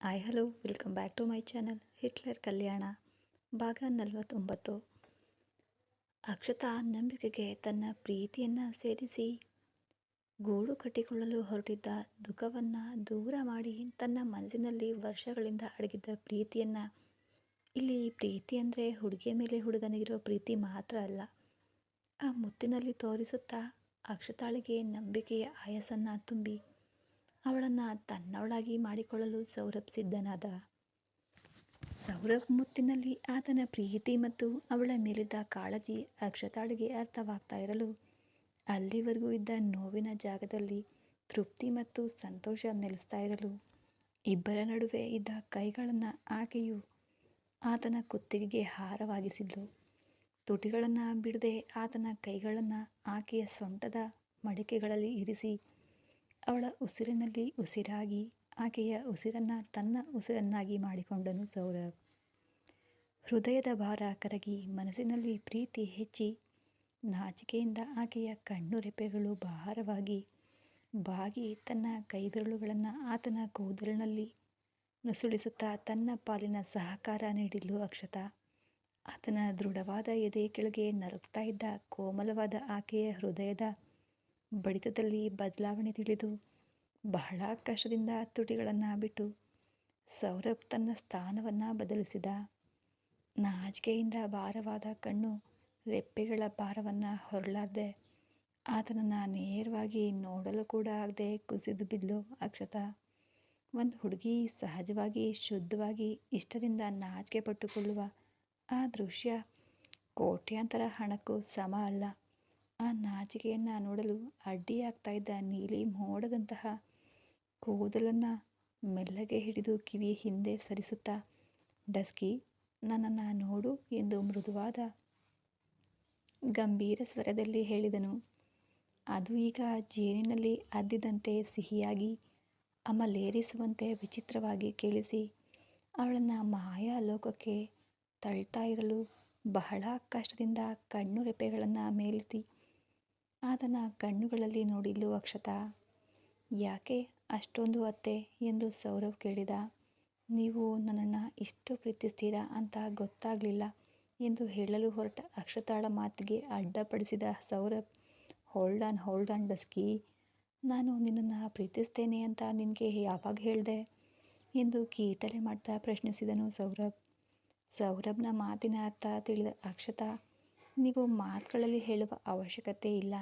Hi hello welcome back to my channel Hitler Kalyana ಭಾಗ ನಲವತ್ತೊಂಬತ್ತು. ಅಕ್ಷತಾ ನಂಬಿಕೆಗೆ ತನ್ನ ಪ್ರೀತಿಯನ್ನು ಸೇರಿಸಿ ಗೂಡು ಕಟ್ಟಿಕೊಳ್ಳಲು ಹೊರಟಿದ್ದ ದುಃಖವನ್ನು ದೂರ ಮಾಡಿ ತನ್ನ ಮನಸ್ಸಿನಲ್ಲಿ ವರ್ಷಗಳಿಂದ ಅಡಗಿದ್ದ ಪ್ರೀತಿಯನ್ನು, ಇಲ್ಲಿ ಪ್ರೀತಿ ಅಂದರೆ ಹುಡುಗಿಯ ಮೇಲೆ ಹುಡುಗನಿಗಿರೋ ಪ್ರೀತಿ ಮಾತ್ರ ಅಲ್ಲ, ಆ ಮುತ್ತಿನಲ್ಲಿ ತೋರಿಸುತ್ತಾ ಅಕ್ಷತಾಳಿಗೆ ನಂಬಿಕೆಯ ಆಯಸ್ಸನ್ನು ತುಂಬಿ ಅವಳನ್ನು ತನ್ನವಳಾಗಿ ಮಾಡಿಕೊಳ್ಳಲು ಸೌರಭ್ ಸಿದ್ಧನಾದ. ಸೌರಭ್ ಮುತ್ತಿನಲ್ಲಿ ಆತನ ಪ್ರೀತಿ ಮತ್ತು ಅವಳ ಮೇಲಿದ್ದ ಕಾಳಜಿ ಅಕ್ಷತಾಳಿಗೆ ಅರ್ಥವಾಗ್ತಾ ಇರಲು ಅಲ್ಲಿವರೆಗೂ ಇದ್ದ ನೋವಿನ ಜಾಗದಲ್ಲಿ ತೃಪ್ತಿ ಮತ್ತು ಸಂತೋಷ ನೆಲೆಸ್ತಾ ಇರಲು ಇಬ್ಬರ ನಡುವೆ ಇದ್ದ ಕೈಗಳನ್ನು ಆಕೆಯು ಆತನ ಕುತ್ತಿಗೆಗೆ ಹಾರವಾಗಿಸಿದ್ಲು. ತುಟಿಗಳನ್ನು ಬಿಡದೆ ಆತನ ಕೈಗಳನ್ನು ಆಕೆಯ ಸೊಂಟದ ಮಡಿಕೆಗಳಲ್ಲಿ ಇರಿಸಿ ಅವಳ ಉಸಿರಿನಲ್ಲಿ ಉಸಿರಾಗಿ ಆಕೆಯ ಉಸಿರನ್ನು ತನ್ನ ಉಸಿರನ್ನಾಗಿ ಮಾಡಿಕೊಂಡನು ಸೌರವ್. ಹೃದಯದ ಭಾರ ಕರಗಿ ಮನಸ್ಸಿನಲ್ಲಿ ಪ್ರೀತಿ ಹೆಚ್ಚಿ ನಾಚಿಕೆಯಿಂದ ಆಕೆಯ ಕಣ್ಣು ರೆಪ್ಪೆಗಳು ಭಾರವಾಗಿ ಬಾಗಿ ತನ್ನ ಕೈಬೆರಳುಗಳನ್ನು ಆತನ ಕೂದಲಿನಲ್ಲಿ ನುಸುಳಿಸುತ್ತಾ ತನ್ನ ಪಾಲಿನ ಸಹಕಾರ ನೀಡಿದ್ಲು ಅಕ್ಷತಾ. ಆತನ ದೃಢವಾದ ಎದೆ ಕೆಳಗೆ ನರಗ್ತಾ ಇದ್ದ ಕೋಮಲವಾದ ಆಕೆಯ ಹೃದಯದ ಬಡಿತದಲ್ಲಿ ಬದಲಾವಣೆ ತಿಳಿದು ಬಹಳ ಕಷ್ಟದಿಂದ ತುಟಿಗಳನ್ನು ಬಿಟ್ಟು ಸೌರಭ್ ತನ್ನ ಸ್ಥಾನವನ್ನು ಬದಲಿಸಿದ. ನಾಚಿಕೆಯಿಂದ ಭಾರವಾದ ಕಣ್ಣು ರೆಪ್ಪೆಗಳ ಭಾರವನ್ನು ಹೊರಲಾರ್ದೆ ಆತನನ್ನು ನೇರವಾಗಿ ನೋಡಲು ಕೂಡ ಆಗದೆ ಕುಸಿದು ಬಿದ್ದು ಅಕ್ಷತಾ. ಒಂದು ಹುಡುಗಿ ಸಹಜವಾಗಿ, ಶುದ್ಧವಾಗಿ ಇಷ್ಟದಿಂದ ನಾಚಿಕೆ ಪಟ್ಟುಕೊಳ್ಳುವ ಆ ದೃಶ್ಯ ಕೋಟ್ಯಾಂತರ ಹಣಕ್ಕೂ ಸಮ ಅಲ್ಲ. ಆ ನಾಚಿಕೆಯನ್ನು ನೋಡಲು ಅಡ್ಡಿಯಾಗ್ತಾ ಇದ್ದ ನೀಲಿ ಮೋಡದಂತಹ ಕೂದಲನ್ನು ಮೆಲ್ಲಗೆ ಹಿಡಿದು ಕಿವಿ ಹಿಂದೆ ಸರಿಸುತ್ತಾ, ಡಸ್ಕಿ, ನನ್ನನ್ನು ನೋಡು ಎಂದು ಮೃದುವಾದ ಗಂಭೀರ ಸ್ವರದಲ್ಲಿ ಹೇಳಿದನು. ಅದು ಈಗ ಜೇನಿನಲ್ಲಿ ಅದ್ದಿದಂತೆ ಸಿಹಿಯಾಗಿ ಅಮಲೇರಿಸುವಂತೆ ವಿಚಿತ್ರವಾಗಿ ಕೇಳಿಸಿ, ಅವಳನ್ನು ಮಾಯಾ ಲೋಕಕ್ಕೆ ತಳ್ತಾ ಇರಲು ಬಹಳ ಕಷ್ಟದಿಂದ ಕಣ್ಣು ರೆಪ್ಪೆಗಳನ್ನು ಮೇಲೆತ್ತಿ ಆತನ ಕಣ್ಣುಗಳಲ್ಲಿ ನೋಡಿಲ್ಲು ಅಕ್ಷತಾ. ಯಾಕೆ ಅಷ್ಟೊಂದು ಅತ್ತೆ? ಎಂದು ಸೌರವ್ ಕೇಳಿದ. ನೀವು ನನ್ನನ್ನು ಇಷ್ಟು ಪ್ರೀತಿಸ್ತೀರಾ ಅಂತ ಗೊತ್ತಾಗಲಿಲ್ಲ ಎಂದು ಹೇಳಲು ಹೊರಟ ಅಕ್ಷತಾಳ ಮಾತಿಗೆ ಅಡ್ಡಪಡಿಸಿದ Saurabh hold on hold on dusky. ನಾನು ನಿನ್ನನ್ನು ಪ್ರೀತಿಸ್ತೇನೆ ಅಂತ ನಿನಗೆ ಯಾವಾಗ ಹೇಳಿದೆ? ಎಂದು ಕೀಟಲೆ ಮಾಡ್ತಾ ಪ್ರಶ್ನಿಸಿದನು ಸೌರಭ್ ಸೌರಭ್ನ ಮಾತಿನ ಅರ್ಥ ತಿಳಿದ ಅಕ್ಷತಾ ನೀವು ಮಾತುಗಳಲ್ಲಿ ಹೇಳುವ ಅವಶ್ಯಕತೆ ಇಲ್ಲ.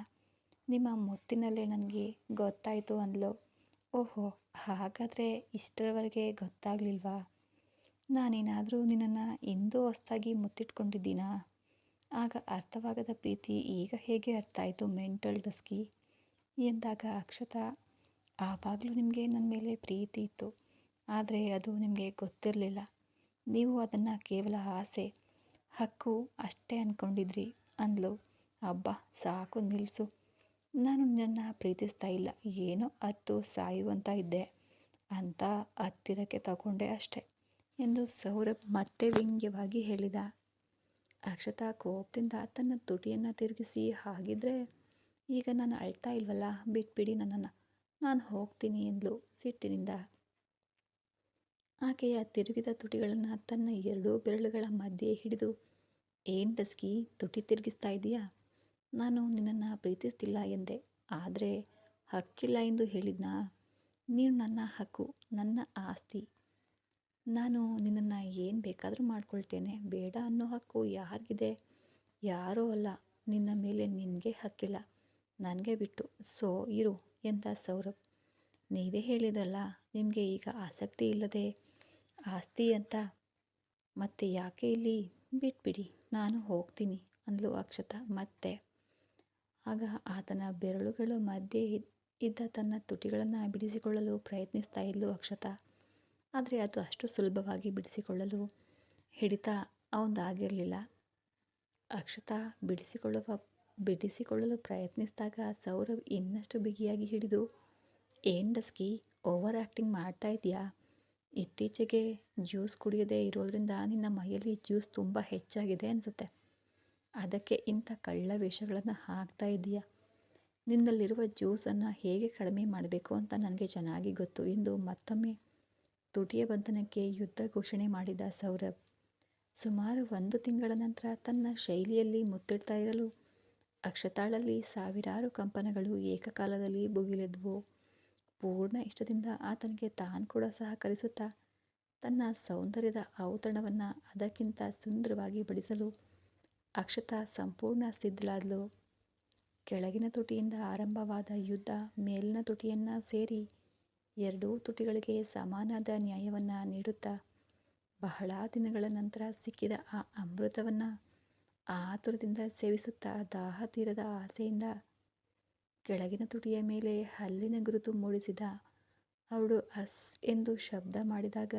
ನಿಮ್ಮ ಮುತ್ತಿನಲ್ಲೇ ನನಗೆ ಗೊತ್ತಾಯಿತು ಅಂದ್ಲು. ಓಹೋ, ಹಾಗಾದರೆ ಇಷ್ಟರವರೆಗೆ ಗೊತ್ತಾಗಲಿಲ್ವಾ? ನಾನೇನಾದರೂ ನಿನ್ನನ್ನು ಎಂದೂ ಹೊಸ್ದಾಗಿ ಮುತ್ತಿಟ್ಕೊಂಡಿದ್ದೀನಾ? ಆಗ ಅರ್ಥವಾಗದ ಪ್ರೀತಿ ಈಗ ಹೇಗೆ ಅರ್ಥ ಆಯಿತು ಮೆಂಟಲ್ ಡಸ್ಕಿ? ಎಂದಾಗ ಅಕ್ಷತಾ, ಆವಾಗಲೂ ನಿಮಗೆ ನನ್ನ ಮೇಲೆ ಪ್ರೀತಿ ಇತ್ತು. ಆದರೆ ಅದು ನಿಮಗೆ ಗೊತ್ತಿರಲಿಲ್ಲ. ನೀವು ಅದನ್ನು ಕೇವಲ ಆಸೆ ಹಕ್ಕು ಅಷ್ಟೇ ಅಂದ್ಕೊಂಡಿದ್ರಿ ಅಂದ್ಲು. ಅಬ್ಬಾ, ಸಾಕು ನಿಲ್ಲಿಸು ನಾನು ನಿನ್ನ ಪ್ರೀತಿಸ್ತಾ ಇಲ್ಲ. ಏನೋ ಅತ್ತು ಸಾಯುವಂತ ಇದ್ದೆ. ಅಂತ ಹತ್ತಿರಕ್ಕೆ ತಗೊಂಡೆ ಅಷ್ಟೆ ಎಂದು ಸೌರಭ್ ಮತ್ತೆ ವ್ಯಂಗ್ಯವಾಗಿ ಹೇಳಿದ. ಅಕ್ಷತಾ ಕೋಪದಿಂದ ತನ್ನ ತುಟಿಯನ್ನು ತಿರುಗಿಸಿ, ಹಾಗಿದ್ರೆ ಈಗ ನಾನು ಅಳ್ತಾ ಇಲ್ವಲ್ಲ? ಬಿಟ್ಬಿಡಿ ನನ್ನನ್ನು. ನಾನು ಹೋಗ್ತೀನಿ ಎಂದ್ಲು ಸಿಟ್ಟಿನಿಂದ. ಆಕೆಯ ತಿರುಗಿದ ತುಟಿಗಳನ್ನು ತನ್ನ ಎರಡೂ ಬೆರಳುಗಳ ಮಧ್ಯೆ ಹಿಡಿದು ಏನು ಡಸ್ಕಿ ತುಟಿ ತಿರುಗಿಸ್ತಾ ಇದೆಯಾ? ನಾನು ನಿನ್ನನ್ನು ಪ್ರೀತಿಸ್ತಿಲ್ಲ ಎಂದೆ. ಆದರೆ ಹಕ್ಕಿಲ್ಲ ಎಂದು ಹೇಳಿದ್ನಾ? ನೀನು ನನ್ನ ಹಕ್ಕು, ನನ್ನ ಆಸ್ತಿ. ನಾನು ನಿನ್ನನ್ನು ಏನು ಬೇಕಾದರೂ ಮಾಡ್ಕೊಳ್ತೇನೆ. ಬೇಡ ಅನ್ನೋ ಹಕ್ಕು ಯಾರಿಗಿದೆ? ಯಾರೂ ಅಲ್ಲ. ನಿನ್ನ ಮೇಲೆ ನಿನಗೆ ಹಕ್ಕಿಲ್ಲ. ನನಗೆ ಬಿಟ್ಟು. ಸೊ, ಇರು ಎಂದ ಸೌರಭ್. ನೀವೇ ಹೇಳಿದ್ರಲ್ಲ, ನಿಮಗೆ ಈಗ ಆಸಕ್ತಿ ಇಲ್ಲದೆ. ಆಸ್ತಿ ಅಂತ. ಮತ್ತೆ ಯಾಕೆ ಇಲ್ಲಿ? ಬಿಟ್ಬಿಡಿ ನಾನು ಹೋಗ್ತೀನಿ, ಅಂದಲು ಅಕ್ಷತ. ಮತ್ತೆ? ಆಗ ಆತನ ಬೆರಳುಗಳ ಮಧ್ಯೆ ಇದ್ದ ತನ್ನ ತುಟಿಗಳನ್ನು ಬಿಡಿಸಿಕೊಳ್ಳಲು ಪ್ರಯತ್ನಿಸ್ತಾ ಇದ್ಲು ಅಕ್ಷತ. ಆದರೆ ಅದು ಅಷ್ಟು ಸುಲಭವಾಗಿ ಬಿಡಿಸಿಕೊಳ್ಳಲು ಹಿಡಿತ ಅವಂದಾಗಿರಲಿಲ್ಲ. ಅಕ್ಷತ ಬಿಡಿಸಿಕೊಳ್ಳುವ, ಬಿಡಿಸಿಕೊಳ್ಳಲು ಪ್ರಯತ್ನಿಸಿದಾಗ ಸೌರವ್ ಇನ್ನಷ್ಟು ಬಿಗಿಯಾಗಿ ಹಿಡಿದು, ಏನು ಡಸ್ಕಿ, ಓವರ್ ಆ್ಯಕ್ಟಿಂಗ್ ಮಾಡ್ತಾ ಇದೆಯಾ? ಇತ್ತೀಚೆಗೆ ಜ್ಯೂಸ್ ಕುಡಿಯದೇ ಇರೋದ್ರಿಂದ ನಿನ್ನ ಮೈಯಲ್ಲಿ ಜ್ಯೂಸ್ ತುಂಬ ಹೆಚ್ಚಾಗಿದೆ ಅನಿಸುತ್ತೆ. ಅದಕ್ಕೆ ಇಂಥ ಕಳ್ಳ ವೇಷಗಳನ್ನು ಹಾಕ್ತಾ ಇದೆಯಾ ನಿನ್ನಲ್ಲಿರುವ ಜ್ಯೂಸನ್ನು ಹೇಗೆ ಕಡಿಮೆ ಮಾಡಬೇಕು ಅಂತ ನನಗೆ ಚೆನ್ನಾಗಿ ಗೊತ್ತು. ಎಂದು ಮತ್ತೊಮ್ಮೆ ತುಟಿಯ ಬಂಧನಕ್ಕೆ ಯುದ್ಧ ಘೋಷಣೆ ಮಾಡಿದ ಸೌರಭ್, ಸುಮಾರು ಒಂದು ತಿಂಗಳ ನಂತರ ತನ್ನ ಶೈಲಿಯಲ್ಲಿ ಮುತ್ತಿಡ್ತಾ ಇರಲು ಅಕ್ಷತಾಳಲ್ಲಿ ಸಾವಿರಾರು ಕಂಪನಗಳು ಏಕಕಾಲದಲ್ಲಿ ಭುಗಿಲೆದ್ವು. ಪೂರ್ಣ ಇಷ್ಟದಿಂದ ಆತನಿಗೆ ತಾನು ಕೂಡ ಸಹಕರಿಸುತ್ತಾ, ತನ್ನ ಸೌಂದರ್ಯದ ಔತಣವನ್ನು ಅದಕ್ಕಿಂತ ಸುಂದರವಾಗಿ ಬಡಿಸಲು ಅಕ್ಷತಾ ಸಂಪೂರ್ಣ ಸಿದ್ಧಳಾದ್ಲು. ಕೆಳಗಿನ ತುಟಿಯಿಂದ ಆರಂಭವಾದ ಯುದ್ಧ, ಮೇಲಿನ ತುಟಿಯನ್ನು ಸೇರಿ ಎರಡೂ ತುಟಿಗಳಿಗೆ ಸಮಾನದ ನ್ಯಾಯವನ್ನು ನೀಡುತ್ತಾ, ಬಹಳ ದಿನಗಳ ನಂತರ ಸಿಕ್ಕಿದ ಆ ಅಮೃತವನ್ನು ಆತುರದಿಂದ ಸೇವಿಸುತ್ತಾ ದಾಹ ತೀರದ ಆಸೆಯಿಂದ ಕೆಳಗಿನ ತುಟಿಯ ಮೇಲೆ ಹಲ್ಲಿನ ಗುರುತು ಮೂಡಿಸಿದ ಅವಳು ಅಸ್ ಎಂದು ಶಬ್ದ ಮಾಡಿದಾಗ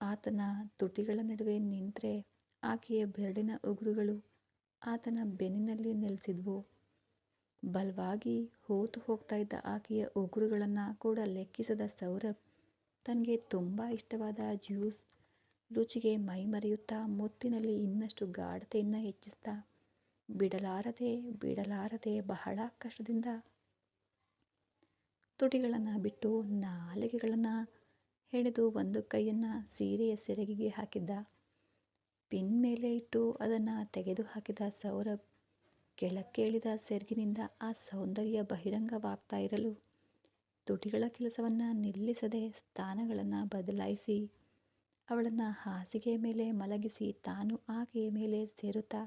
ಆತನ ತುಟಿಗಳ ನಡುವೆ ನಿಂತರೆ ಆಕೆಯ ಬೆರಳಿನ ಉಗುರುಗಳು ಆತನ ಬೆನ್ನಿನಲ್ಲಿ ನೆಲೆಸಿದ್ವು. ಬಲವಾಗಿ ಹೋತು ಹೋಗ್ತಾ ಇದ್ದ ಆಕೆಯ ಉಗುರುಗಳನ್ನು ಕೂಡ ಲೆಕ್ಕಿಸದ ಸೌರಭ್ ತನಗೆ ತುಂಬ ಇಷ್ಟವಾದ ಜ್ಯೂಸ್ ರುಚಿಗೆ ಮೈಮರೆಯುತ್ತಾ ಮುತ್ತಿನಲ್ಲಿ ಇನ್ನಷ್ಟು ಗಾಢತೆಯನ್ನು ಹೆಚ್ಚಿಸ್ತಾ ಬಿಡಲಾರದೆ ಬಿಡಲಾರದೆ ಬಹಳ ಕಷ್ಟದಿಂದ ತುಟಿಗಳನ್ನು ಬಿಟ್ಟು ನಾಲಿಗೆಗಳನ್ನು ಹಿಡಿದು ಒಂದು ಕೈಯನ್ನು ಸೀರೆಯ ಸೆರಗಿಗೆ ಹಾಕಿದ್ದ. ಪಿನ್ ಮೇಲೆ ಇಟ್ಟು ಅದನ್ನು ತೆಗೆದು ಹಾಕಿದ ಸೌರಭ್ ಕೆಳಕ್ಕೆ ಇಳಿದ ಸೆರಗಿನಿಂದ ಆ ಸೌಂದರ್ಯ ಬಹಿರಂಗವಾಗ್ತಾ ಇರಲು ತುಟಿಗಳ ಕೆಲಸವನ್ನು ನಿಲ್ಲಿಸದೆ ಸ್ಥಾನಗಳನ್ನು ಬದಲಾಯಿಸಿ ಅವಳನ್ನು ಹಾಸಿಗೆಯ ಮೇಲೆ ಮಲಗಿಸಿ ತಾನು ಆಕೆಯ ಮೇಲೆ ಸೇರುತ್ತಾ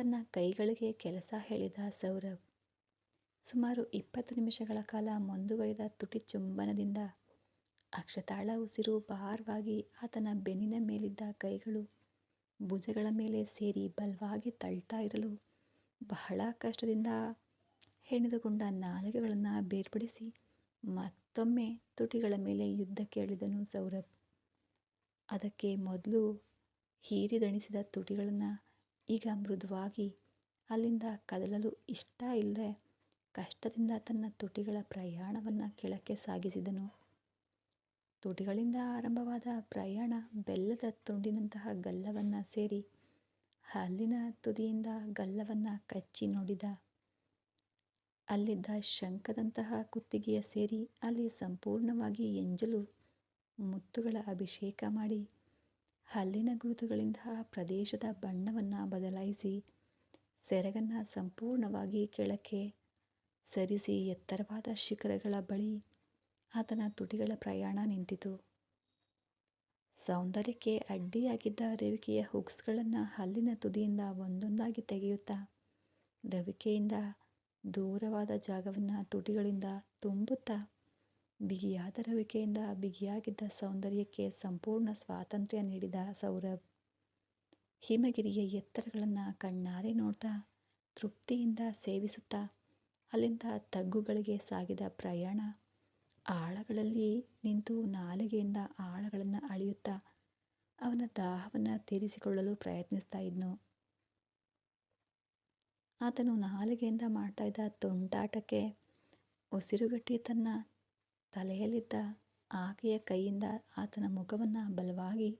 ತನ್ನ ಕೈಗಳಿಗೆ ಕೆಲಸ ಹೇಳಿದ ಸೌರಭ್ ಸುಮಾರು ಇಪ್ಪತ್ತು ನಿಮಿಷಗಳ ಕಾಲ ಮುಂದುವರಿದ ತುಟಿ ಚುಂಬನದಿಂದ ಅಕ್ಷತಾಳ ಉಸಿರು ಭಾರವಾಗಿ ಆತನ ಬೆನ್ನಿನ ಮೇಲಿದ್ದ ಕೈಗಳು ಭುಜಗಳ ಮೇಲೆ ಸೇರಿ ಬಲವಾಗಿ ತಳ್ತಾ ಇರಲು ಬಹಳ ಕಷ್ಟದಿಂದ ಹೆಣೆದುಕೊಂಡ ನಾಲಿಗೆಗಳನ್ನು ಬೇರ್ಪಡಿಸಿ ಮತ್ತೊಮ್ಮೆ ತುಟಿಗಳ ಮೇಲೆ ಯುದ್ಧಕ್ಕೆ ಕೇಳಿದನು ಸೌರಭ್. ಅದಕ್ಕೆ ಮೊದಲು ಹೀರಿದಣಿಸಿದ ತುಟಿಗಳನ್ನು ಈಗ ಮೃದುವಾಗಿ ಅಲ್ಲಿಂದ ಕದಲಲು ಇಷ್ಟ ಇಲ್ಲದೆ ಕಷ್ಟದಿಂದ ತನ್ನ ತುಟಿಗಳ ಪ್ರಯಾಣವನ್ನು ಕೆಳಕ್ಕೆ ಸಾಗಿಸಿದನು. ತುಟಿಗಳಿಂದ ಆರಂಭವಾದ ಪ್ರಯಾಣ ಬೆಲ್ಲದ ತುಂಡಿನಂತಹ ಗಲ್ಲವನ್ನು ಸೇರಿ ಹಲ್ಲಿನ ತುದಿಯಿಂದ ಗಲ್ಲವನ್ನು ಕಚ್ಚಿ ನೋಡಿದ. ಅಲ್ಲಿದ್ದ ಶಂಖದಂತಹ ಕುತ್ತಿಗೆಯ ಸೇರಿ ಅಲ್ಲಿ ಸಂಪೂರ್ಣವಾಗಿ ಎಂಜಲು ಮುತ್ತುಗಳ ಅಭಿಷೇಕ ಮಾಡಿ ಹಲ್ಲಿನ ಗುರುತುಗಳಿಂದ ಪ್ರದೇಶದ ಬಣ್ಣವನ್ನು ಬದಲಾಯಿಸಿ ಸೆರಗನ್ನು ಸಂಪೂರ್ಣವಾಗಿ ಕೆಳಕ್ಕೆ ಸರಿಸಿ ಎತ್ತರವಾದ ಶಿಖರಗಳ ಬಳಿ ಆತನ ತುಟಿಗಳ ಪ್ರಯಾಣ ನಿಂತಿತು. ಸೌಂದರ್ಯಕ್ಕೆ ಅಡ್ಡಿಯಾಗಿದ್ದ ರವಿಕೆಯ ಹುಕ್ಸ್ಗಳನ್ನು ಹಲ್ಲಿನ ತುದಿಯಿಂದ ಒಂದೊಂದಾಗಿ ತೆಗೆಯುತ್ತಾ ರವಿಕೆಯಿಂದ ದೂರವಾದ ಜಾಗವನ್ನು ತುಟಿಗಳಿಂದ ತುಂಬುತ್ತಾ ಬಿಗಿಯಾದ ರವಿಕೆಯಿಂದ ಬಿಗಿಯಾಗಿದ್ದ ಸೌಂದರ್ಯಕ್ಕೆ ಸಂಪೂರ್ಣ ಸ್ವಾತಂತ್ರ್ಯ ನೀಡಿದ ಸೌರಭ್, ಹಿಮಗಿರಿಯ ಎತ್ತರಗಳನ್ನು ಕಣ್ಣಾರೆ ನೋಡ್ತಾ ತೃಪ್ತಿಯಿಂದ ಸೇವಿಸುತ್ತಾ ಅಲ್ಲಿಂದ ತಗ್ಗುಗಳಿಗೆ ಸಾಗಿದ ಪ್ರಯಾಣ, ಆಳಗಳಲ್ಲಿ ನಿಂತು ನಾಲಿಗೆಯಿಂದ ಆಳಗಳನ್ನು ಅಳೆಯುತ್ತಾ ಅವನ ದಾಹವನ್ನು ತೀರಿಸಿಕೊಳ್ಳಲು ಪ್ರಯತ್ನಿಸ್ತಾ ಇದ್ನು. ಆತನು ನಾಲಿಗೆಯಿಂದ ಮಾಡ್ತಾ ಇದ್ದ ತುಂಟಾಟಕ್ಕೆ ಉಸಿರುಗಟ್ಟಿ ತನ್ನ ತಲೆಯಲ್ಲಿದ್ದ ಆಕೆಯ ಕೈಯಿಂದ ಆತನ ಮುಖವನ್ನು ಬಲವಾಗಿ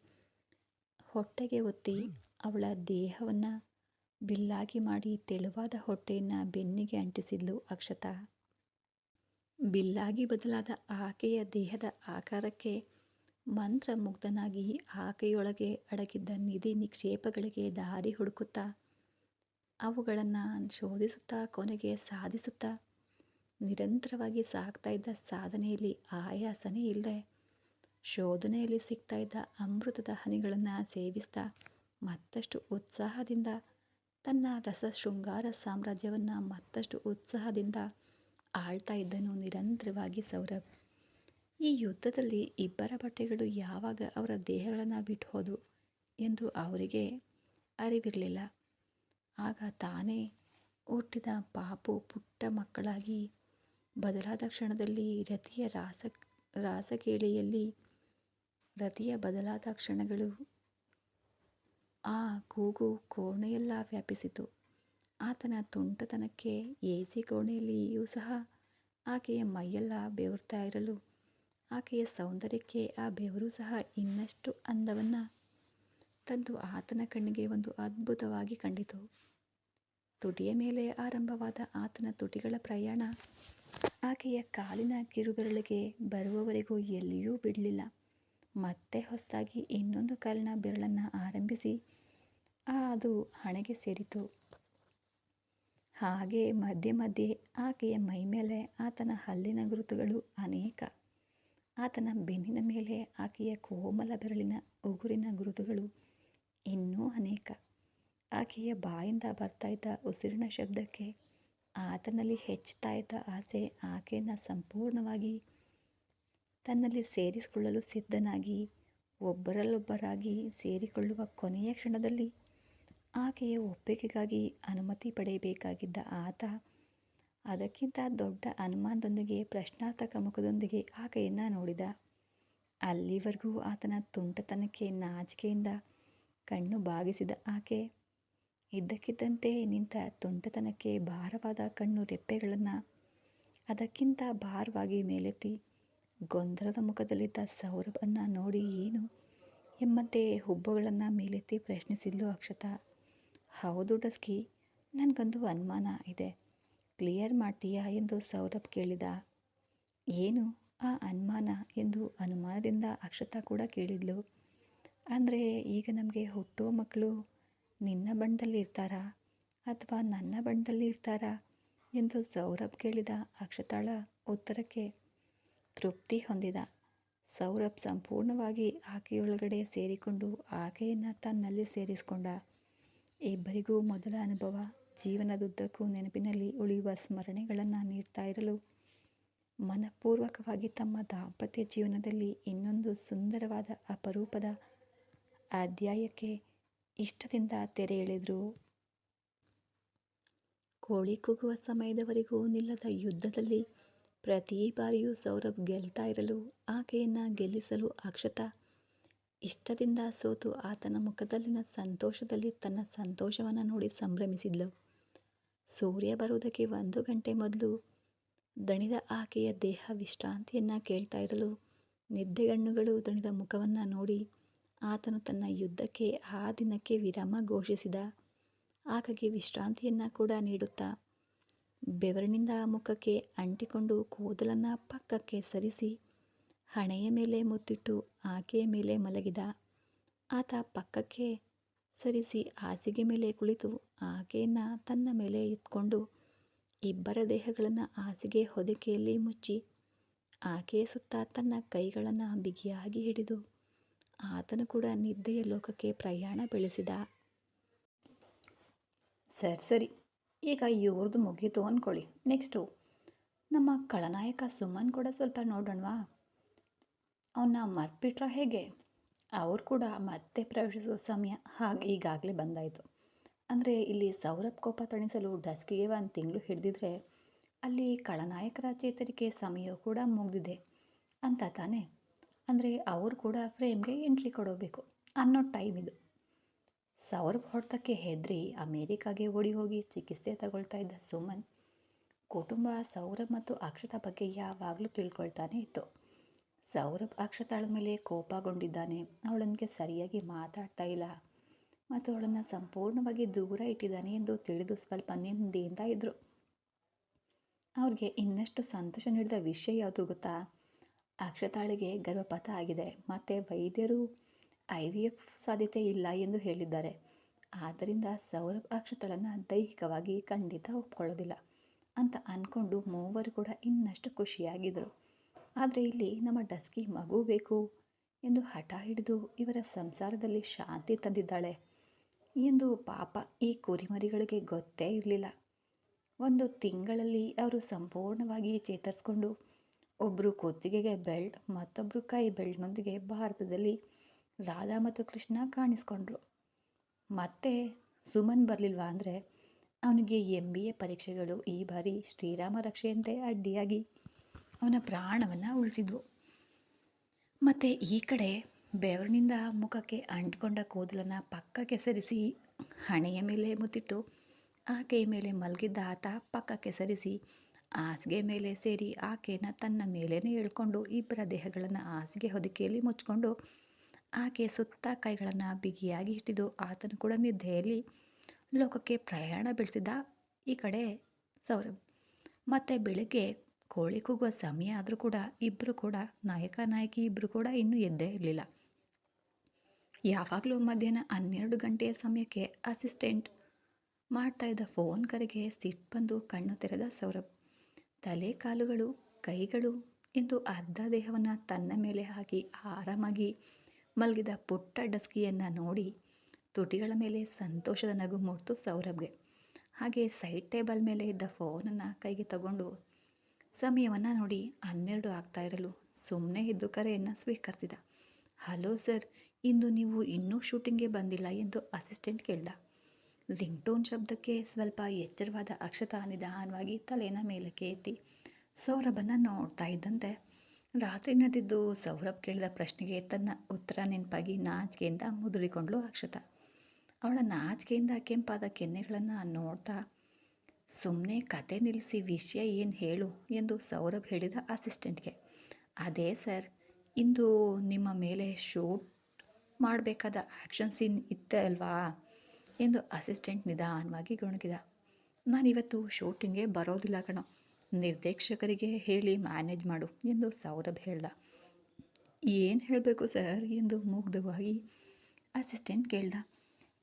ಹೊಟ್ಟೆಗೆ ಒತ್ತಿ ಅವಳ ದೇಹವನ್ನು ಬಿಲ್ಲಾಗಿ ಮಾಡಿ ತೆಳುವಾದ ಹೊಟ್ಟೆಯನ್ನು ಬೆನ್ನಿಗೆ ಅಂಟಿಸಿದ್ಲು ಅಕ್ಷತಾ. ಬಿಲ್ಲಾಗಿ ಬದಲಾದ ಆಕೆಯ ದೇಹದ ಆಕಾರಕ್ಕೆ ಮಂತ್ರ ಮುಗ್ಧನಾಗಿ ಆಕೆಯೊಳಗೆ ಅಡಗಿದ್ದ ನಿಧಿ ನಿಕ್ಷೇಪಗಳಿಗೆ ದಾರಿ ಹುಡುಕುತ್ತಾ ಅವುಗಳನ್ನು ಶೋಧಿಸುತ್ತಾ ಕೊನೆಗೆ ಸಾಧಿಸುತ್ತಾ ನಿರಂತರವಾಗಿ ಸಾಗ್ತಾ ಇದ್ದ ಸಾಧನೆಯಲ್ಲಿ ಆಯಾಸನೇ ಇಲ್ಲದೆ ಶೋಧನೆಯಲ್ಲಿ ಸಿಗ್ತಾ ಇದ್ದ ಅಮೃತದ ಹನಿಗಳನ್ನು ಸೇವಿಸ್ತಾ ಮತ್ತಷ್ಟು ಉತ್ಸಾಹದಿಂದ ತನ್ನ ರಸ ಶೃಂಗಾರ ಸಾಮ್ರಾಜ್ಯವನ್ನು ಮತ್ತಷ್ಟು ಉತ್ಸಾಹದಿಂದ ಆಳ್ತಾ ಇದ್ದನು ನಿರಂತರವಾಗಿ ಸೌರಭ್. ಈ ಯುದ್ಧದಲ್ಲಿ ಇಬ್ಬರ ಬಟ್ಟೆಗಳು ಯಾವಾಗ ಅವರ ದೇಹಗಳನ್ನು ಬಿಟ್ಟು ಹೋದವು ಎಂದು ಅವರಿಗೆ ಅರಿವಿರಲಿಲ್ಲ. ಆಗ ತಾನೇ ಹುಟ್ಟಿದ ಪಾಪು ಪುಟ್ಟ ಮಕ್ಕಳಾಗಿ ಬದಲಾದ ಕ್ಷಣದಲ್ಲಿ ರತಿಯ ರಾಸ, ರಾಸಕೇಳಿಯಲ್ಲಿ ರತಿಯ ಬದಲಾದ ಕ್ಷಣಗಳು ಆ ಕೂಗು ಕೋಣೆಯೆಲ್ಲ ವ್ಯಾಪಿಸಿತು. ಆತನ ತುಂಟತನಕ್ಕೆ ಎ ಸಿ ಕೋಣೆಯಲ್ಲಿಯೂ ಸಹ ಆಕೆಯ ಮೈಯೆಲ್ಲ ಬೆವರ್ತಾ ಇರಲು, ಆಕೆಯ ಸೌಂದರ್ಯಕ್ಕೆ ಆ ಬೆವರು ಸಹ ಇನ್ನಷ್ಟು ಅಂದವನ್ನು ತಂದು ಆತನ ಕಣ್ಣಿಗೆ ಒಂದು ಅದ್ಭುತವಾಗಿ ಕಂಡಿತು. ತುಟಿಯ ಮೇಲೆ ಆರಂಭವಾದ ಆತನ ತುಟಿಗಳ ಪ್ರಯಾಣ ಆಕೆಯ ಕಾಲಿನ ಕಿರುಬೆರಳಿಗೆ ಬರುವವರೆಗೂ ಎಲ್ಲಿಯೂ ಬಿಡಲಿಲ್ಲ. ಮತ್ತೆ ಹೊಸದಾಗಿ ಇನ್ನೊಂದು ಕಾಲಿನ ಬೆರಳನ್ನು ಆರಂಭಿಸಿ, ಆ, ಅದು ಹಣೆಗೆ ಸೇರಿತು. ಹಾಗೆ ಮಧ್ಯೆ ಮಧ್ಯೆ ಆಕೆಯ ಮೈಮೇಲೆ ಆತನ ಹಲ್ಲಿನ ಗುರುತುಗಳು ಅನೇಕ. ಆತನ ಬೆನ್ನಿನ ಮೇಲೆ ಆಕೆಯ ಕೋಮಲ ಬೆರಳಿನ ಉಗುರಿನ ಗುರುತುಗಳು ಇನ್ನೂ ಅನೇಕ. ಆಕೆಯ ಬಾಯಿಂದ ಬರ್ತಾ ಇದ್ದ ಉಸಿರಿನ ಶಬ್ದಕ್ಕೆ ಆತನಲ್ಲಿ ಹೆಚ್ಚುತ್ತಾ ಇದ್ದ ಆಸೆ ಆಕೆಯನ್ನು ಸಂಪೂರ್ಣವಾಗಿ ತನ್ನಲ್ಲಿ ಸೇರಿಸಿಕೊಳ್ಳಲು ಸಿದ್ಧನಾಗಿ, ಒಬ್ಬರಲ್ಲೊಬ್ಬರಾಗಿ ಸೇರಿಕೊಳ್ಳುವ ಕೊನೆಯ ಕ್ಷಣದಲ್ಲಿ ಆಕೆಯ ಒಪ್ಪಿಗೆಗಾಗಿ ಅನುಮತಿ ಪಡೆಯಬೇಕಾಗಿದ್ದ ಆತ ಅದಕ್ಕಿಂತ ದೊಡ್ಡ ಅನುಮಾನದೊಂದಿಗೆ ಪ್ರಶ್ನಾರ್ಥಕ ಮುಖದೊಂದಿಗೆ ಆಕೆಯನ್ನು ನೋಡಿದ. ಅಲ್ಲಿವರೆಗೂ ಆತನ ತುಂಟತನಕ್ಕೆ ನಾಚಿಕೆಯಿಂದ ಕಣ್ಣು ಬಾಗಿಸಿದ ಆಕೆ ಇದ್ದಕ್ಕಿದ್ದಂತೆ ನಿಂತ ತುಂಟತನಕ್ಕೆ ಭಾರವಾದ ಕಣ್ಣು ರೆಪ್ಪೆಗಳನ್ನು ಅದಕ್ಕಿಂತ ಭಾರವಾಗಿ ಮೇಲೆತ್ತಿ ಗೊಂದಲದ ಮುಖದಲ್ಲಿದ್ದ ಸೌರಭನ್ನು ನೋಡಿ ಏನು ಎಂಬಂತೆ ಹುಬ್ಬುಗಳನ್ನು ಮೇಲೆತ್ತಿ ಪ್ರಶ್ನಿಸಿದ್ಲು ಅಕ್ಷತ. ಹೌದು ಡಸ್ಕಿ, ನನಗೊಂದು ಅನುಮಾನ ಇದೆ. ಕ್ಲಿಯರ್ ಮಾಡ್ತೀಯಾ ಎಂದು ಸೌರಭ್ ಕೇಳಿದ. ಏನು ಆ ಅನುಮಾನ ಎಂದು ಅನುಮಾನದಿಂದ ಅಕ್ಷತಾ ಕೂಡ ಕೇಳಿದ್ಲು. ಅಂದರೆ ಈಗ ನಮಗೆ ಹುಟ್ಟುವ ಮಕ್ಕಳು ನಿನ್ನ ಬಣ್ಣದಲ್ಲಿ ಇರ್ತಾರಾ? ಅಥವಾ ನನ್ನ ಬಣ್ಣದಲ್ಲಿ ಇರ್ತಾರಾ? ಎಂದು ಸೌರಭ್ ಕೇಳಿದ ಅಕ್ಷತಾಳ ಉತ್ತರಕ್ಕೆ ತೃಪ್ತಿ ಹೊಂದಿದ. ಸೌರಭ್ ಸಂಪೂರ್ಣವಾಗಿ ಆಕೆಯೊಳಗಡೆ ಸೇರಿಕೊಂಡು ಆಕೆಯನ್ನು ತನ್ನಲ್ಲಿ ಸೇರಿಸಿಕೊಂಡ. ಇಬ್ಬರಿಗೂ ಮೊದಲ ಅನುಭವ ಜೀವನದುದ್ದಕ್ಕೂ ನೆನಪಿನಲ್ಲಿ ಉಳಿಯುವ ಸ್ಮರಣೆಗಳನ್ನು ನೀಡ್ತಾ ಇರಲು. ಮನಪೂರ್ವಕವಾಗಿ ತಮ್ಮ ದಾಂಪತ್ಯ ಜೀವನದಲ್ಲಿ ಇನ್ನೊಂದು ಸುಂದರವಾದ ಅಪರೂಪದ ಅಧ್ಯಾಯಕ್ಕೆ ಇಷ್ಟದಿಂದ ತೆರೆ ಎಳೆದರು? ಕೋಳಿ ಕೂಗುವ ಸಮಯದವರೆಗೂ ನಿಲ್ಲದ ಯುದ್ಧದಲ್ಲಿ ಪ್ರತಿ ಬಾರಿಯೂ ಸೌರಭ್ ಗೆಲ್ತಾ ಇರಲು, ಆಕೆಯನ್ನು ಗೆಲ್ಲಿಸಲು ಅಕ್ಷತ ಇಷ್ಟದಿಂದ ಸೋತು ಆತನ ಮುಖದಲ್ಲಿನ ಸಂತೋಷದಲ್ಲಿ ತನ್ನ ಸಂತೋಷವನ್ನು ನೋಡಿ ಸಂಭ್ರಮಿಸಿದ್ಲು. ಸೂರ್ಯ ಬರುವುದಕ್ಕೆ ಒಂದು ಗಂಟೆ ಮೊದಲು ದಣಿದ ಆಕೆಯ ದೇಹ ವಿಶ್ರಾಂತಿಯನ್ನು ಕೇಳ್ತಾ ಇರಲು ನಿದ್ದೆಗಣ್ಣುಗಳು ದಣಿದ ಮುಖವನ್ನು ನೋಡಿ ಆತನು ತನ್ನ ಯುದ್ಧಕ್ಕೆ, ಆ ದಿನಕ್ಕೆ ವಿರಾಮ ಘೋಷಿಸಿದ. ಆಕೆಗೆ ವಿಶ್ರಾಂತಿಯನ್ನು ಕೂಡ ನೀಡುತ್ತಾ, ಬೆವರಿನಿಂದ ಮುಖಕ್ಕೆ ಅಂಟಿಕೊಂಡು ಕೂದಲನ್ನು ಪಕ್ಕಕ್ಕೆ ಸರಿಸಿ, ಹಣೆಯ ಮೇಲೆ ಮುತ್ತಿಟ್ಟು ಆಕೆಯ ಮೇಲೆ ಮಲಗಿದ. ಆತ ಪಕ್ಕಕ್ಕೆ ಸರಿಸಿ ಹಾಸಿಗೆ ಮೇಲೆ ಕುಳಿತು ಆಕೆಯನ್ನು ತನ್ನ ಮೇಲೆ ಎತ್ಕೊಂಡು ಇಬ್ಬರ ದೇಹಗಳನ್ನು ಹಾಸಿಗೆ ಹೊದಿಕೆಯಲ್ಲಿ ಮುಚ್ಚಿ, ಆಕೆಯ ಸುತ್ತ ತನ್ನ ಕೈಗಳನ್ನು ಬಿಗಿಯಾಗಿ ಹಿಡಿದು ಆತನು ಕೂಡ ನಿದ್ದೆಯ ಲೋಕಕ್ಕೆ ಪ್ರಯಾಣ ಬೆಳೆಸಿದ. ಸರಿ ಸರಿ. ಈಗ ಇವ್ರದ್ದು ಮುಗೀತು ಅಂದ್ಕೊಳ್ಳಿ ನೆಕ್ಸ್ಟು ನಮ್ಮ ಖಳನಾಯಕ ಸುಮನ್ ಕೂಡ ಸ್ವಲ್ಪ ನೋಡೋಣವಾ? ಅವನ್ನ ಮತ್ಬಿಟ್ರ ಹೇಗೆ? ಅವ್ರು ಕೂಡ ಮತ್ತೆ ಪ್ರವೇಶಿಸುವ ಸಮಯ ಹಾಗೆ ಈಗಾಗಲೇ ಬಂದಾಯಿತು. ಅಂದರೆ ಇಲ್ಲಿ ಸೌರಭ್ ಕೋಪ ತಣಿಸಲು ಡಸ್ಕಿಗೆ ಒಂದು ತಿಂಗಳು ಹಿಡಿದಿದ್ರೆ ಅಲ್ಲಿ ಖಳನಾಯಕರ ಚೇತರಿಕೆ ಸಮಯ ಕೂಡ ಮುಗಿದಿದೆ ಅಂತ ತಾನೇ? ಅಂದರೆ ಅವರು ಕೂಡ ಫ್ರೇಮ್ಗೆ ಎಂಟ್ರಿ ಕೊಡೋಬೇಕು ಅನ್ನೋ ಟೈಮ್ ಇದು. ಸೌರಭ್ ಹೊಡೆತಕ್ಕೆ ಹೆದರಿ ಅಮೇರಿಕಾಗೆ ಓಡಿ ಹೋಗಿ ಚಿಕಿತ್ಸೆ ತಗೊಳ್ತಾ ಇದ್ದ ಸುಮನ್ ಕುಟುಂಬ ಸೌರಭ್ ಮತ್ತು ಅಕ್ಷತಾ ಬಗ್ಗೆ ಯಾವಾಗಲೂ ತಿಳ್ಕೊಳ್ತಾನೆ ಇತ್ತು. ಸೌರಭ್ ಅಕ್ಷತಾಳ ಮೇಲೆ ಕೋಪಗೊಂಡಿದ್ದಾನೆ. ಅವಳನಿಗೆ ಸರಿಯಾಗಿ ಮಾತಾಡ್ತಾ ಇಲ್ಲ. ಮತ್ತು ಅವಳನ್ನು ಸಂಪೂರ್ಣವಾಗಿ ದೂರ ಇಟ್ಟಿದ್ದಾನೆ ಎಂದು ತಿಳಿದು ಸ್ವಲ್ಪ ನೆಮ್ಮದಿಯಿಂದ ಇದ್ದರು ಅವ್ರಿಗೆ ಇನ್ನಷ್ಟು ಸಂತೋಷ ನೀಡಿದ ವಿಷಯ ಯಾವುದು ಗೊತ್ತಾ? ಅಕ್ಷತಾಳಿಗೆ ಗರ್ಭಪಾತ ಆಗಿದೆ. ಮತ್ತು ವೈದ್ಯರು ಐ ವಿ ಎಫ್ ಸಾಧ್ಯತೆ ಇಲ್ಲ ಎಂದು ಹೇಳಿದ್ದಾರೆ. ಆದ್ದರಿಂದ ಸೌರಭ್ ಅಕ್ಷತಾಳನ್ನು ದೈಹಿಕವಾಗಿ ಖಂಡಿತ ಒಪ್ಕೊಳ್ಳೋದಿಲ್ಲ ಅಂತ ಅಂದ್ಕೊಂಡು ಮೂವರು ಕೂಡ ಇನ್ನಷ್ಟು ಖುಷಿಯಾಗಿದ್ದರು ಆದರೆ ಇಲ್ಲಿ ನಮ್ಮ ಡಸ್ಕಿ ಮಗು ಬೇಕು ಎಂದು ಹಠ ಹಿಡಿದು ಇವರ ಸಂಸಾರದಲ್ಲಿ ಶಾಂತಿ ತಂದಿದ್ದಾಳೆ ಎಂದು ಪಾಪ ಈ ಕುರಿಮರಿಗಳಿಗೆ ಗೊತ್ತೇ ಇರಲಿಲ್ಲ. ಒಂದು ತಿಂಗಳಲ್ಲಿ ಅವರು ಸಂಪೂರ್ಣವಾಗಿ ಚೇತರಿಸ್ಕೊಂಡು ಒಬ್ಬರು ಕುತ್ತಿಗೆಗೆ ಬೆಲ್ಟ್ ಮತ್ತೊಬ್ಬರು ಕೈ ಬೆಲ್ಟ್ನೊಂದಿಗೆ ಭಾರತದಲ್ಲಿ ರಾಧಾ ಮತ್ತು ಕೃಷ್ಣ ಕಾಣಿಸ್ಕೊಂಡ್ರು. ಮತ್ತೆ ಸುಮನ್ ಬರಲಿಲ್ವಾ ಅಂದರೆ, ಅವನಿಗೆ ಎಂ ಬಿ ಎ ಪರೀಕ್ಷೆಗಳು ಈ ಬಾರಿ ಶ್ರೀರಾಮ ರಕ್ಷೆಯಂತೆ ಅಡ್ಡಿಯಾಗಿ ಅವನ ಪ್ರಾಣವನ್ನು ಉಳಿಸಿದ್ವು. ಮತ್ತು ಈ ಕಡೆ ಬೆವರಿನಿಂದ ಮುಖಕ್ಕೆ ಅಂಟ್ಕೊಂಡ ಕೂದಲನ್ನು ಪಕ್ಕಕ್ಕೆ ಸರಿಸಿ ಹಣೆಯ ಮೇಲೆ ಮುತ್ತಿಟ್ಟು, ಆಕೆಯ ಮೇಲೆ ಮಲಗಿದ್ದ ಆತ ಪಕ್ಕಕ್ಕೆ ಸರಿಸಿ ಹಾಸಿಗೆ ಮೇಲೆ ಸೇರಿ ಆಕೆಯನ್ನು ತನ್ನ ಮೇಲೇ ಎಳ್ಕೊಂಡು ಇಬ್ಬರ ದೇಹಗಳನ್ನು ಹಾಸಿಗೆ ಹೊದಿಕೆಯಲ್ಲಿ ಮುಚ್ಕೊಂಡು ಆಕೆ ಸುತ್ತ ಕೈಗಳನ್ನು ಬಿಗಿಯಾಗಿ ಹಿಡಿದು ಆತನು ಕೂಡ ನಿದ್ದೆಯಲ್ಲಿ ಲೋಕಕ್ಕೆ ಪ್ರಯಾಣ ಬೆಳೆಸಿದ ಈ ಕಡೆ ಸೌರಭ್, ಮತ್ತು ಬೆಳಗ್ಗೆ ಕೋಳಿ ಕೂಗುವ ಸಮಯ ಆದರೂ ಕೂಡ ಇಬ್ಬರು ಕೂಡ, ನಾಯಕ, ನಾಯಕಿ ಇಬ್ಬರು ಕೂಡ ಇನ್ನೂ ಎದ್ದೇ ಇರಲಿಲ್ಲ. ಯಾವಾಗಲೂ ಮಧ್ಯಾಹ್ನ ಹನ್ನೆರಡು ಗಂಟೆಯ ಸಮಯಕ್ಕೆ ಅಸಿಸ್ಟೆಂಟ್ ಮಾಡ್ತಾ ಇದ್ದ ಫೋನ್ ಕರೆಗೆ ಸಿಟ್ಟು ಬಂದು ಕಣ್ಣು ತೆರೆದ ಸೌರಭ್ ತಲೆ ಕಾಲುಗಳು ಕೈಗಳು ಎಂದು ಅರ್ಧ ದೇಹವನ್ನು ತನ್ನ ಮೇಲೆ ಹಾಕಿ ಆರಾಮಾಗಿ ಮಲಗಿದ ಪುಟ್ಟ ಡಸ್ಕಿಯನ್ನು ನೋಡಿ ತುಟಿಗಳ ಮೇಲೆ ಸಂತೋಷದ ನಗು ಮೂಡ್ತು ಸೌರಭ್ಗೆ. ಹಾಗೆ ಸೈಡ್ ಟೇಬಲ್ ಮೇಲೆ ಇದ್ದ ಫೋನನ್ನು ಕೈಗೆ ತಗೊಂಡು ಸಮಯವನ್ನು ನೋಡಿ ಹನ್ನೆರಡು ಆಗ್ತಾ ಇರಲು ಸುಮ್ಮನೆ ಇದ್ದು ಕರೆಯನ್ನು ಸ್ವೀಕರಿಸಿದ. ಹಲೋ ಸರ್, ಇಂದು ನೀವು ಇನ್ನೂ ಶೂಟಿಂಗ್ಗೆ ಬಂದಿಲ್ಲ ಎಂದು ಅಸಿಸ್ಟೆಂಟ್ ಕೇಳ್ದ. ರಿಂಗ್ಟೋನ್ ಶಬ್ದಕ್ಕೆ ಸ್ವಲ್ಪ ಎಚ್ಚರವಾದ ಅಕ್ಷತಾ ನಿಧಾನವಾಗಿ ತಲೆನ ಮೇಲಕ್ಕೆ ಎತ್ತಿ, ಸೌರಭನ ನೋಡ್ತಾ ಇದ್ದಂತೆ. ರಾತ್ರಿ ನಡೆದಿದ್ದು ಸೌರಭ್ ಕೇಳಿದ ಪ್ರಶ್ನೆಗೆ ತನ್ನ ಉತ್ತರ ನೆನಪಾಗಿ ನಾಚಿಕೆಯಿಂದ ಮುದುರಿಕೊಂಡ್ಳು ಅಕ್ಷತಾ. ಅವಳ ನಾಚಿಕೆಯಿಂದ ಕೆಂಪಾದ ಕೆನ್ನೆಗಳನ್ನು ನೋಡ್ತಾ ಸುಮ್ಮನೆ ಕತೆ ನಿಲ್ಲಿಸಿ ವಿಷಯ ಏನು ಹೇಳು ಎಂದು ಸೌರಭ್ ಹೇಳಿದ ಅಸಿಸ್ಟೆಂಟ್ಗೆ. ಅದೇ ಸರ್, ಇಂದು ನಿಮ್ಮ ಮೇಲೆ ಶೂಟ್ ಮಾಡಬೇಕಾದ ಆ್ಯಕ್ಷನ್ ಸೀನ್ ಇತ್ತೆ ಅಲ್ವಾ ಎಂದು ಅಸಿಸ್ಟೆಂಟ್ ನಿಧಾನವಾಗಿ ಗೊಣಗಿದ. ನಾನಿವತ್ತು ಶೂಟಿಂಗ್ಗೆ ಬರೋದಿಲ್ಲ ಕಣೋ. ನಿರ್ದೇಶಕರಿಗೆ ಹೇಳಿ ಮ್ಯಾನೇಜ್ ಮಾಡು ಎಂದು ಸೌರಭ್ ಹೇಳ್ದ. ಏನು ಹೇಳಬೇಕು ಸರ್ ಎಂದು ಮುಗ್ಧವಾಗಿ ಅಸಿಸ್ಟೆಂಟ್ ಕೇಳ್ದ.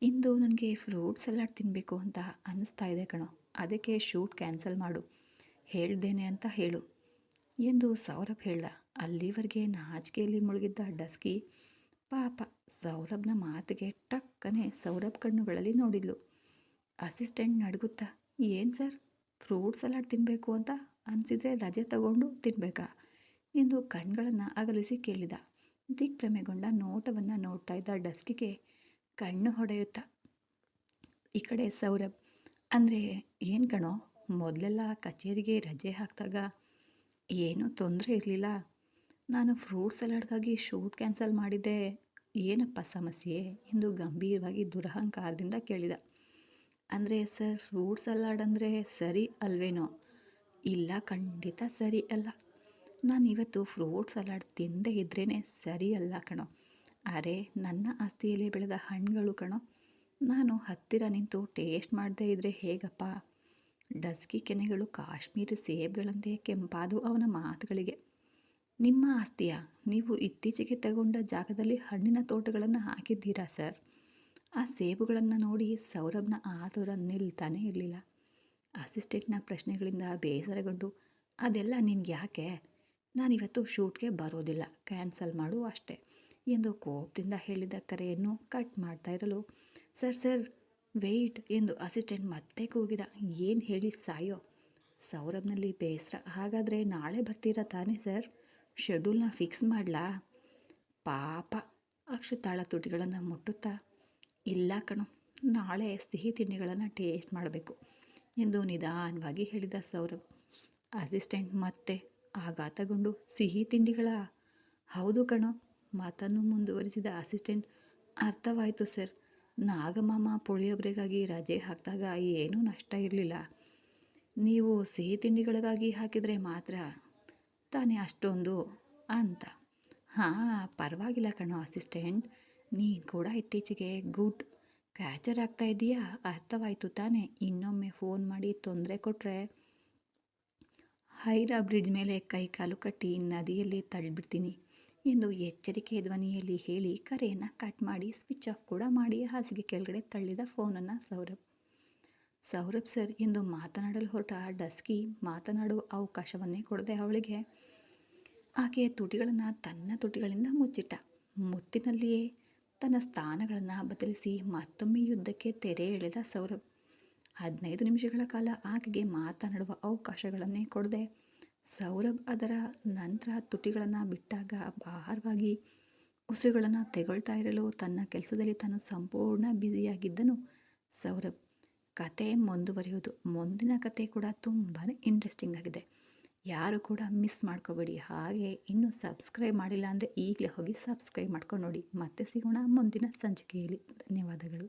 ಇಂದು ನನಗೆ ಫ್ರೂಟ್ ಸಲಾಡ್ ತಿನ್ನಬೇಕು ಅಂತ ಅನ್ನಿಸ್ತಾ ಇದೆ ಕಣೋ. ಅದಕ್ಕೆ ಶೂಟ್ ಕ್ಯಾನ್ಸಲ್ ಮಾಡು. ಹೇಳ್ದೇನೆ ಅಂತ ಹೇಳು ಎಂದು ಸೌರಭ್ ಹೇಳ್ದ. ಅಲ್ಲಿವರೆಗೆ ನಾಚಿಕೆಯಲ್ಲಿ ಮುಳುಗಿದ್ದ ಡಸ್ಕಿ ಪಾಪ ಸೌರಭ್ನ ಮಾತಿಗೆ ಟಕ್ಕನೆ ಸೌರಭ್ ಕಣ್ಣುಗಳಲ್ಲಿ ನೋಡಿದ್ಲು. ಅಸಿಸ್ಟೆಂಟ್ ನಡುಗುತ್ತಾ? ಏನು ಸರ್? ಫ್ರೂಟ್ ಸಲಾಡ್ ತಿನ್ನಬೇಕು ಅಂತ ಅನಿಸಿದರೆ ರಜೆ ತಗೊಂಡು ತಿನ್ನಬೇಕಾ ಎಂದು ಕಣ್ಗಳನ್ನು ಅಗಲಿಸಿ ಕೇಳಿದ. ದಿಗ್ಭ್ರಮೆಗೊಂಡ ನೋಟವನ್ನು ನೋಡ್ತಾ ಇದ್ದ ಡಸ್ಕಿಗೆ ಕಣ್ಣು ಹೊಡೆಯುತ್ತಾ. ಈ ಕಡೆ ಸೌರಭ್, ಅಂದರೆ ಏನು ಕಣೋ? ಮೊದಲೆಲ್ಲ ಕಚೇರಿಗೆ ರಜೆ ಹಾಕಿದಾಗ ಏನೂ ತೊಂದರೆ ಇರಲಿಲ್ಲ. ನಾನು ಫ್ರೂಟ್ ಸಲಾಡ್ಗಾಗಿ ಶೂಟ್ ಕ್ಯಾನ್ಸಲ್ ಮಾಡಿದ್ದೆ. ಏನಪ್ಪ ಸಮಸ್ಯೆ? ಎಂದು ಗಂಭೀರವಾಗಿ ದುರಹಂಕಾರದಿಂದ ಕೇಳಿದ. ಅಂದರೆ ಸರ್ ಫ್ರೂಟ್ಸ್ ಸಲಾಡ್ ಅಂದರೆ ಸರಿ ಅಲ್ವೇನೋ? ಇಲ್ಲ, ಖಂಡಿತ ಸರಿ ಅಲ್ಲ. ನಾನು ಇವತ್ತು ಫ್ರೂಟ್ ಸಲಾಡ್ ತಿಂದೇ ಇದ್ರೇ ಸರಿ ಅಲ್ಲ ಕಣೋ. ಅರೆ, ನನ್ನ ಆಸ್ತಿಯಲ್ಲಿ ಬೆಳೆದ ಹಣ್ಣುಗಳು ಕಣೋ. ನಾನು ಹತ್ತಿರ ನಿಂತು ಟೇಸ್ಟ್ ಮಾಡದೇ ಇದ್ದರೆ ಹೇಗಪ್ಪ? ಡಸ್ಕಿ ಕೆನೆಗಳು, ಕಾಶ್ಮೀರಿ ಸೇಬ್ಗಳಂತೆ ಕೆಂಪಾದು ಅವನ ಮಾತುಗಳಿಗೆ. ನಿಮ್ಮ ಆಸ್ತಿಯ ನೀವು ಇತ್ತೀಚೆಗೆ ತಗೊಂಡ ಜಾಗದಲ್ಲಿ ಹಣ್ಣಿನ ತೋಟಗಳನ್ನು ಹಾಕಿದ್ದೀರಾ, ಸರ್? ಆ ಸೇಬುಗಳನ್ನು ನೋಡಿ ಸೌರಭ್ನ ಆತುರ ನಿಲ್ತಾನೇ ಇರಲಿಲ್ಲ. ಅಸಿಸ್ಟೆಂಟ್ನ ಪ್ರಶ್ನೆಗಳಿಂದ ಬೇಸರಗೊಂಡು, ಅದೆಲ್ಲ ನಿನ್ಗೆ ಯಾಕೆ? ನಾನಿವತ್ತು ಶೂಟ್ಗೆ ಬರೋದಿಲ್ಲ, ಕ್ಯಾನ್ಸಲ್ ಮಾಡು ಅಷ್ಟೇ ಎಂದು ಕೋಪದಿಂದ ಹೇಳಿದ ಕರೆಯನ್ನು ಕಟ್ ಮಾಡ್ತಾ ಇರಲು, ಸರ್ ಸರ್, ವೆಯ್ಟ್ ಎಂದು ಅಸಿಸ್ಟೆಂಟ್ ಮತ್ತೆ ಕೂಗಿದ, ಏನು ಹೇಳಿ ಸಾಯೋ? ಸೌರಭ್ನಲ್ಲಿ ಬೇಸರ ಹಾಗಾದರೆ ನಾಳೆ ಬರ್ತೀರಾ ತಾನೇ, ಸರ್? ಶೆಡ್ಯೂಲ್ನ ಫಿಕ್ಸ್ ಮಾಡಲಾ? ಪಾಪ ಅಕ್ಷತಾಳ ತುಟಿಗಳನ್ನು ಮುಟ್ಟುತ್ತಾ? ಇಲ್ಲ ಕಣೋ, ನಾಳೆ ಸಿಹಿ ತಿಂಡಿಗಳನ್ನು ಟೇಸ್ಟ್ ಮಾಡಬೇಕು ಎಂದು ನಿಧಾನವಾಗಿ ಹೇಳಿದ ಸೌರಭ್. ಅಸಿಸ್ಟೆಂಟ್ ಮತ್ತೆ ಆಘಾತಗೊಂಡು, ಸಿಹಿ ತಿಂಡಿಗಳ? ಹೌದು ಕಣೋ, ಮಾತನ್ನು ಮುಂದುವರಿಸಿದ ಅಸಿಸ್ಟೆಂಟ್, ಅರ್ಥವಾಯಿತು ಸರ್, ನಾಗಮಾಮ ಪುಳಿಯೋಗರೆಗಾಗಿ ರಜೆ ಹಾಕಿದಾಗ ಏನೂ ನಷ್ಟ ಇರಲಿಲ್ಲ. ನೀವು ಸಿಹಿ ತಿಂಡಿಗಳಿಗಾಗಿ ಹಾಕಿದರೆ ಮಾತ್ರ ತಾನೇ ಅಷ್ಟೊಂದು ಅಂತ. ಹಾಂ, ಪರವಾಗಿಲ್ಲ ಕಣೋ ಅಸಿಸ್ಟೆಂಟ್. ನೀ ಕೂಡ ಇತ್ತೀಚೆಗೆ ಗುಡ್ ಕ್ಯಾಚರ್ ಆಗ್ತಾ ಇದೆಯಾ? ಅರ್ಥವಾಯಿತು ತಾನೇ. ಇನ್ನೊಮ್ಮೆ ಫೋನ್ ಮಾಡಿ ತೊಂದರೆ ಕೊಟ್ಟರೆ ಹೈರಾ ಬ್ರಿಡ್ಜ್ ಮೇಲೆ ಕೈ ಕಾಲು ಕಟ್ಟಿ ನದಿಯಲ್ಲಿ ತಳ್ಳಿಬಿಡ್ತೀನಿ ಎಂದು ಎಚ್ಚರಿಕೆ ಧ್ವನಿಯಲ್ಲಿ ಹೇಳಿ ಕರೆಯನ್ನು ಕಟ್ ಮಾಡಿ ಸ್ವಿಚ್ ಆಫ್ ಕೂಡ ಮಾಡಿ ಹಾಸಿಗೆ ಕೆಳಗಡೆ ತಳ್ಳಿದ ಫೋನನ್ನು ಸೌರಭ್. ಸೌರಭ್ ಸರ್ ಎಂದು ಮಾತನಾಡಲು ಹೊರಟ ಡಸ್ಕಿ ಮಾತನಾಡುವ ಅವಕಾಶವನ್ನೇ ಕೊಡದೆ ಅವಳಿಗೆ ಆಕೆಯ ತುಟಿಗಳನ್ನು ತನ್ನ ತುಟಿಗಳಿಂದ ಮುಚ್ಚಿಟ್ಟ. ಮುತ್ತಿನಲ್ಲಿಯೇ ತನ್ನ ಸ್ಥಾನಗಳನ್ನು ಬದಲಿಸಿ ಮತ್ತೊಮ್ಮೆ ಯುದ್ಧಕ್ಕೆ ತೆರೆ ಎಳೆದ ಸೌರಭ್. ಹದಿನೈದು ನಿಮಿಷಗಳ ಕಾಲ ಆಕೆಗೆ ಮಾತನಾಡುವ ಅವಕಾಶಗಳನ್ನೇ ಕೊಡದೆ ಸೌರಭ್ ಅದರ ನಂತರ ತುಟಿಗಳನ್ನು ಬಿಟ್ಟಾಗ ಭಾರವಾಗಿ ಉಸಿರುಗಳನ್ನು ತೆಗೊಳ್ತಾ ಇರಲು ತನ್ನ ಕೆಲಸದಲ್ಲಿ ತಾನು ಸಂಪೂರ್ಣ ಬ್ಯುಸಿಯಾಗಿದ್ದನು ಸೌರಭ್. ಕತೆ ಮುಂದುವರಿಯೋದು ಮುಂದಿನ ಕತೆ ಕೂಡ ತುಂಬಾ ಇಂಟ್ರೆಸ್ಟಿಂಗ್ ಆಗಿದೆ. ಯಾರು ಕೂಡ ಮಿಸ್ ಮಾಡ್ಕೋಬೇಡಿ. ಹಾಗೆ ಇನ್ನೂ ಸಬ್ಸ್ಕ್ರೈಬ್ ಮಾಡಿಲ್ಲ ಅಂದರೆ ಈಗಲೇ ಹೋಗಿ ಸಬ್ಸ್ಕ್ರೈಬ್ ಮಾಡ್ಕೊಂಡು ನೋಡಿ. ಮತ್ತೆ ಸಿಗೋಣ ಮುಂದಿನ ಸಂಚಿಕೆಯಲ್ಲಿ. ಧನ್ಯವಾದಗಳು.